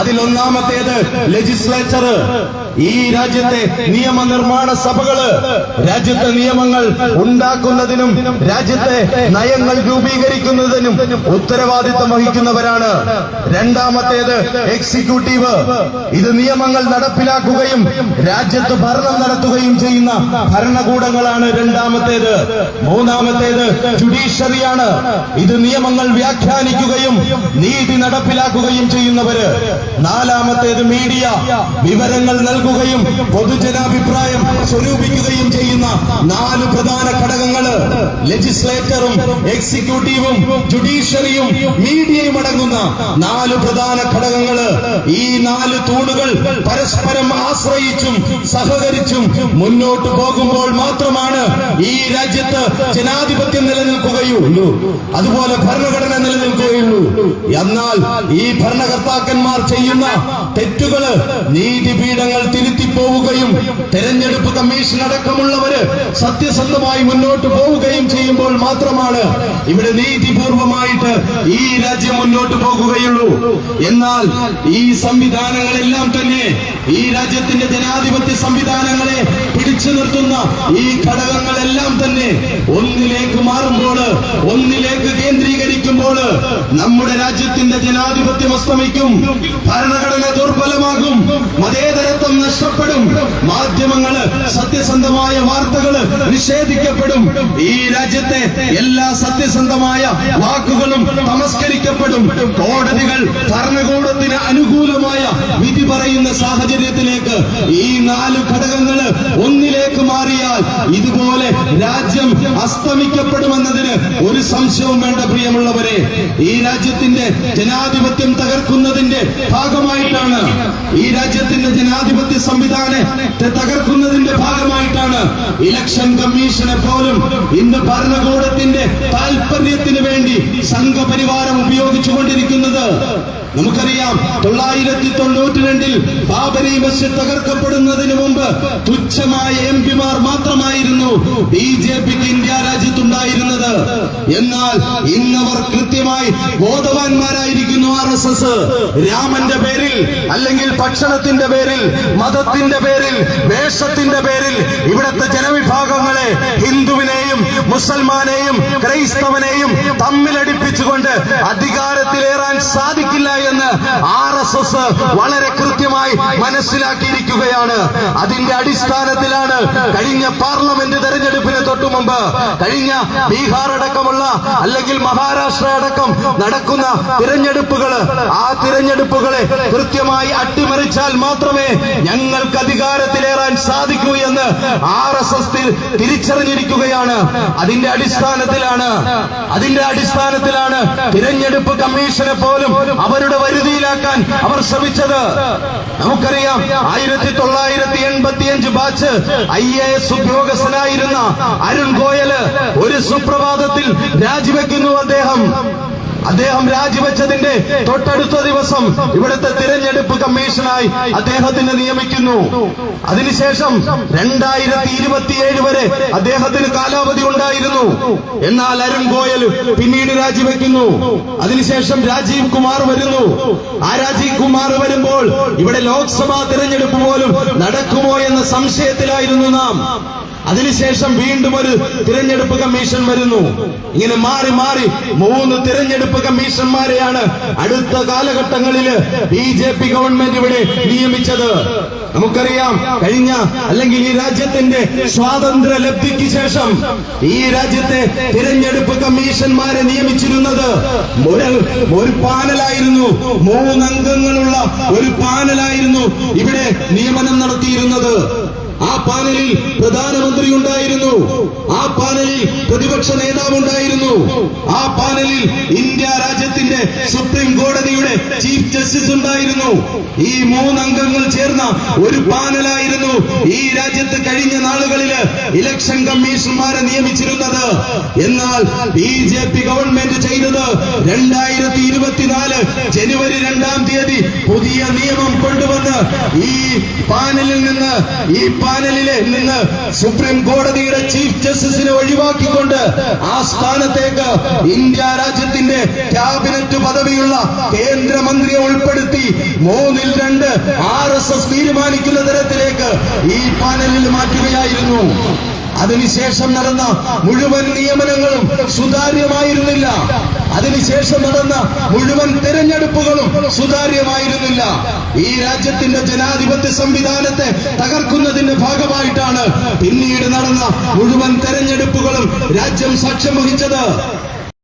അതിലൊന്നാമത്തേത് legislature ഈ രാജ്യത്തെ നിയമനിർമ്മാണ സഭകൾ രാജ്യത്തെ നിയമങ്ങൾ ഉണ്ടാക്കുന്നതിനും രാജ്യത്തെ നയങ്ങൾ രൂപീകരിക്കുന്നതിനും ഉത്തരവാദിത്തം വഹിക്കുന്നവരാണ്. രണ്ടാമത്തേത് എക്സിക്യൂട്ടീവ് ഇത് നിയമങ്ങൾ നടപ്പിലാക്കുകയും രാജ്യത്ത് ഭരണം നടത്തുകയും ചെയ്യുന്ന ഭരണകൂടങ്ങളാണ് രണ്ടാമത്തേത്. മൂന്നാമത്തേത് ജുഡീഷ്യറിയാണ് ഇത് നിയമങ്ങൾ വ്യാഖ്യാനിക്കുകയും നീതി നടപ്പിലാക്കുകയും ചെയ്യുന്നവര്. നാലാമത്തേത് മീഡിയ. വിവരങ്ങൾ നൽകുകയും പൊതുജനാഭിപ്രായം സ്വരൂപിക്കുകയും ചെയ്യുന്ന നാല് പ്രധാന ഘടകങ്ങൾ. ലെജിസ്ലേറ്ററും എക്സിക്യൂട്ടീവും ജുഡീഷ്യറിയും മീഡിയയും അടങ്ങുന്ന നാല് പ്രധാന ഘടകങ്ങൾ. ഈ നാല് തൂണുകൾ പരസ്പരം ആശ്രയിച്ചും സഹകരിച്ചും മുന്നോട്ട് പോകുമ്പോൾ മാത്രമാണ് ഈ രാജ്യത്ത് ജനാധിപത്യം നിലനിൽക്കുകയുള്ളൂ. അതുപോലെ ഭരണഘടന നിലനിൽക്കുകയുള്ളൂ. എന്നാൽ ഈ ഭരണകർത്താക്കന്മാർ ചെയ്യുന്ന തെറ്റുകൾ നീതിപീഠങ്ങൾ തിരുത്തി പോവുകയും തെരഞ്ഞെടുപ്പ് കമ്മീഷൻ അടക്കമുള്ളവര് സത്യസന്ധമായി മുന്നോട്ട് പോവുകയും ചെയ്യുമ്പോൾ മാത്രമാണ് ഇവിടെ നീതിപൂർവമായിട്ട് ഈ രാജ്യം മുന്നോട്ട് പോകുകയുള്ളൂ. എന്നാൽ ഈ സംവിധാനങ്ങളെല്ലാം തന്നെ ഈ രാജ്യത്തിന്റെ ജനാധിപത്യ സംവിധാനങ്ങളെ പിടിച്ചു നിർത്തുന്ന ഈ ഘടകങ്ങളെല്ലാം തന്നെ ഒന്നിലേക്ക് മാറുമ്പോൾ ഒന്നിലേക്ക് കേന്ദ്രീകരിക്കുമ്പോൾ നമ്മുടെ രാജ്യത്തിന്റെ ജനാധിപത്യം അസ്തമിക്കും ഭരണഘടന ദുർബലമാകും മതേതരത്വം നഷ്ടപ്പെടും മാധ്യമങ്ങൾ സത്യസന്ധമായ വാർത്തകൾ നിഷേധിക്കപ്പെടും. ഈ രാജ്യത്തെ എല്ലാ സത്യസന്ധമായ വാക്കുകളും തമസ്കരിക്കപ്പെടും. കോടതികൾ ഭരണകൂടത്തിന് അനുകൂലമായ വിധി പറയുന്ന സാഹചര്യത്തിലേക്ക് ഈ നാല് ഘടകങ്ങൾ ഒന്നിലേക്ക് മാറിയാൽ ഇതുപോലെ രാജ്യം അസ്തമിക്കപ്പെടുമെന്നതിന് ഒരു സംശയവും വേണ്ട പ്രിയമുള്ളവരെ ഈ രാജ്യത്തിന്റെ ജനാധിപത്യം തകർക്കുന്നതിന്റെ ഭാഗമായിട്ടാണ് ഈ രാജ്യത്തിന്റെ ജനാധിപത്യ ഇലക്ഷൻ കമ്മീഷനെ പോലും ഇന്ന് ഭരണകൂടത്തിന്റെ താല്പര്യത്തിന് വേണ്ടി സംഘപരിവാരം ഉപയോഗിച്ചുകൊണ്ടിരിക്കുന്നത് നമുക്കറിയാം തൊള്ളായിരത്തി തൊണ്ണൂറ്റി രണ്ടിൽ ബാബരി മസ്ജിദ് തകർക്കപ്പെടുന്നതിന് മുമ്പ് തുച്ഛമായ എം പിമാർ മാത്രമായിരുന്നു ബി ജെ പിക്ക് ഇന്ത്യ രാജ്യത്തുണ്ടായിരുന്നത്. എന്നാൽ ഇന്നവർ കൃത്യമായി ബോധവാന്മാരായിരിക്കുന്നു ആർ എസ് എസ്. രാമന്റെ പേരിൽ അല്ലെങ്കിൽ ഭക്ഷണത്തിന്റെ പേരിൽ മതത്തിന്റെ പേരിൽ വേഷത്തിന്റെ പേരിൽ ഇവിടുത്തെ ജനവിഭാഗങ്ങളെ ഹിന്ദുവിനെയും മുസൽമാനെയും ക്രൈസ്തവനെയും തമ്മിലടിപ്പിച്ചുകൊണ്ട് അധികാരത്തിലേറാൻ സാധിക്കും ആർ എസ് എസ് വളരെ കൃത്യമായി മനസ്സിലാക്കിയിരിക്കുകയാണ്. അതിന്റെ അടിസ്ഥാനത്തിലാണ് കഴിഞ്ഞ പാർലമെന്റ് തെരഞ്ഞെടുപ്പിന് തൊട്ടു മുമ്പ് കഴിഞ്ഞ ബീഹാർ അടക്കമുള്ള അല്ലെങ്കിൽ മഹാരാഷ്ട്ര അടക്കം നടക്കുന്ന തിരഞ്ഞെടുപ്പുകൾ ആ തിരഞ്ഞെടുപ്പുകളെ കൃത്യമായി അട്ടിമറിച്ചാൽ മാത്രമേ ഞങ്ങൾക്ക് അധികാരത്തിലേറാൻ സാധിക്കൂ എന്ന് ആർ എസ് എസ് തിരിച്ചറിഞ്ഞിരിക്കുകയാണ്. അതിന്റെ അടിസ്ഥാനത്തിലാണ് അതിന്റെ അടിസ്ഥാനത്തിലാണ് തിരഞ്ഞെടുപ്പ് കമ്മീഷനെ പോലും അവരുടെ വരുതിയിലാക്കാൻ അവർ ശ്രമിച്ചത്. നമുക്കറിയാം ആയിരത്തി തൊള്ളായിരത്തി എൺപത്തി അഞ്ച് ബാച്ച് ഐ എ എസ് ഉദ്യോഗസ്ഥനായിരുന്ന അരുൺ ഗോയൽ ഒരു സുപ്രഭാതത്തിൽ രാജിവെക്കുന്നു അദ്ദേഹം. അദ്ദേഹം രാജിവെച്ചതിന്റെ തൊട്ടടുത്ത ദിവസം ഇവിടുത്തെ തിരഞ്ഞെടുപ്പ് കമ്മീഷനായി അദ്ദേഹത്തിന് നിയമിക്കുന്നു. അതിനുശേഷം രണ്ടായിരത്തി ഇരുപത്തിയേഴ് വരെ അദ്ദേഹത്തിന് കാലാവധി ഉണ്ടായിരുന്നു. എന്നാൽ അരുൺ ഗോയൽ പിന്നീട് രാജിവെക്കുന്നു. അതിനുശേഷം രാജീവ് കുമാർ വരുന്നു. ആ രാജീവ് കുമാർ വരുമ്പോൾ ഇവിടെ ലോക്സഭാ തിരഞ്ഞെടുപ്പ് പോലും നടക്കുമോ എന്ന സംശയത്തിലായിരുന്നു നാം. അതിനുശേഷം വീണ്ടും ഒരു തിരഞ്ഞെടുപ്പ് കമ്മീഷൻ വരുന്നു. ഇങ്ങനെ മാറി മാറി മൂന്ന് തിരഞ്ഞെടുപ്പ് കമ്മീഷന്മാരെയാണ് അടുത്ത കാലഘട്ടങ്ങളിൽ ബി ജെ പി ഗവൺമെന്റ് ഇവിടെ നിയമിച്ചത്. നമുക്കറിയാം കഴിഞ്ഞ അല്ലെങ്കിൽ ഈ രാജ്യത്തിന്റെ സ്വാതന്ത്ര്യ ലബ്ധിക്ക് ശേഷം ഈ രാജ്യത്തെ തിരഞ്ഞെടുപ്പ് കമ്മീഷന്മാരെ നിയമിച്ചിരുന്നത് ഒരു പാനലായിരുന്നു. മൂന്നംഗങ്ങളുള്ള ഒരു പാനലായിരുന്നു ഇവിടെ നിയമനം നടത്തിയിരുന്നത്. ആ പാനലിൽ പ്രധാനമന്ത്രി ഉണ്ടായിരുന്നു ആ പാനലിൽ പ്രതിപക്ഷ നേതാവ് ഉണ്ടായിരുന്നു ആ പാനലിൽ ഇന്ത്യ രാജ്യത്തിന്റെ സുപ്രീം കോടതിയുടെ ചീഫ് ജസ്റ്റിസ് ഉണ്ടായിരുന്നു. ഈ മൂന്നംഗങ്ങൾ ചേർന്ന ഒരു പാനലായിരുന്നു ഈ രാജ്യത്ത് കഴിഞ്ഞ നാളുകളിൽ ഇലക്ഷൻ കമ്മീഷന്മാരെ നിയമിച്ചിരുന്നത്. എന്നാൽ ബി ജെ പി ഗവൺമെന്റ് ചെയ്തത് രണ്ടായിരത്തി ഇരുപത്തിനാല് ജനുവരി രണ്ടാം തീയതി പുതിയ നിയമം കൊണ്ടുവന്ന് ഈ പാനലിൽ നിന്ന് ഈ പാനലിലെ നിന്ന് സുപ്രീം കോടതിയുടെ ചീഫ് ജസ്റ്റിസിനെ ഒഴിവാക്കിക്കൊണ്ട് ആ സ്ഥാനത്തേക്ക് ഇന്ത്യ രാജ്യത്തിന്റെ ക്യാബിനറ്റ് പദവിയുള്ള കേന്ദ്രമന്ത്രിയെ ഉൾപ്പെടുത്തി മൂന്നിൽ രണ്ട് ആർ എസ് എസ് തീരുമാനിക്കുന്ന തരത്തിലേക്ക് ഈ പാനലിൽ മാറ്റുകയായിരുന്നു. അതിനുശേഷം നടന്ന മുഴുവൻ നിയമനങ്ങളും സുതാര്യമായിരുന്നില്ല. അതിനുശേഷം നടന്ന മുഴുവൻ തെരഞ്ഞെടുപ്പുകളും സുതാര്യമായിരുന്നില്ല. ഈ രാജ്യത്തിന്റെ ജനാധിപത്യ സംവിധാനത്തെ തകർക്കുന്നതിന്റെ ഭാഗമായിട്ടാണ് പിന്നീട് നടന്ന മുഴുവൻ തെരഞ്ഞെടുപ്പുകളും രാജ്യം സാക്ഷ്യം വഹിച്ചത്.